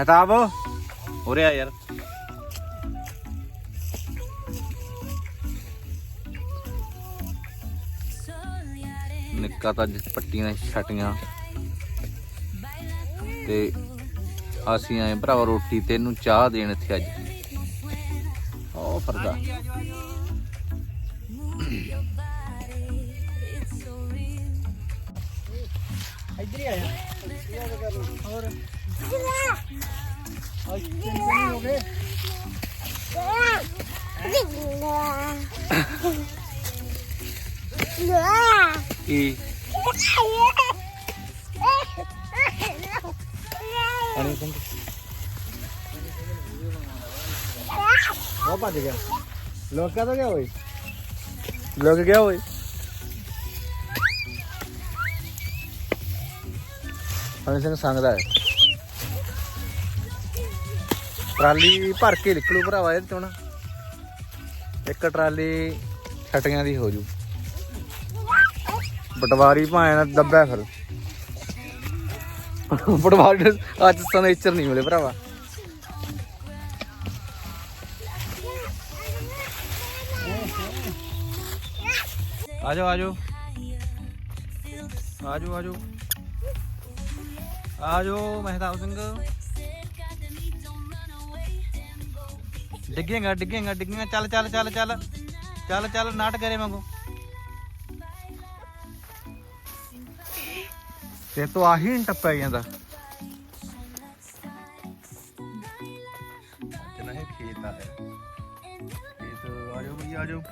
ਮਹਿਤਾਬ ਉਰੇ ਆ ਯਾਰ ਨਿੱਕਾ ਤਾਂ ਅੱਜ ਪੱਟੀਆਂ ਛਟੀਆਂ। ਤੇ ਅਸੀਂ ਆਏ ਭਰਾਵਾ ਰੋਟੀ ਤੇ, ਇਹਨੂੰ ਚਾਹ ਦੇਣ ਇੱਥੇ ਅੱਜ। ਉਹ ਫਰਦਾ ਇੱਧਰ ਹੀ ਆਇਆ ਹੋਰ ਅੱਜ ਤਿੰਨ ਦਿਨ ਹੀ ਹੋ ਗਏ ਕੀ ਅਣੀ ਸਿੰਘ ਸੰਗਦਾ ਹੈ। ਟਰਾਲੀ ਭਰ ਕੇ ਨਿਕਲੂ ਭਰਾਵਾ ਇਹਦੇ ਚੋਂ ਨਾ। ਇੱਕ ਟਰਾਲੀ ਛਟੀਆਂ ਦੀ ਹੋ ਜੂ ਪਟਵਾਰੀ ਭਾਵੇਂ ਨਾ ਫਿਰ। ਪਟਵਾਰੀ ਅੱਜ ਸਨੇਚਰ ਨਹੀਂ ਮਿਲੇ ਭਰਾਵਾ। ਆਜੋ ਆਜੋ। ਆਜੋ ਆਜੋ। ਆਜੋ ਮਹਿਤਾਬ ਸਿੰਘ। ਡਿੱਗੇਗਾ ਡਿੱਗੇਗਾ ਡਿੱਗੇਗਾ। ਚੱਲ ਚੱਲ ਚੱਲ ਚੱਲ। ਚੱਲ ਚੱਲ, ਨਾਟ ਕਰੇ ਮੰਗੋ ਤੇ ਤੋ ਆਹੀ ਨੀ ਟੱਪਿਆ ਜਾਂਦਾ। ਜਨਾ ਹੈ ਖੇਤ ਆ ਹੈ ਖੇਤ, ਆਜੋ ਬਈ, ਆਜੋ।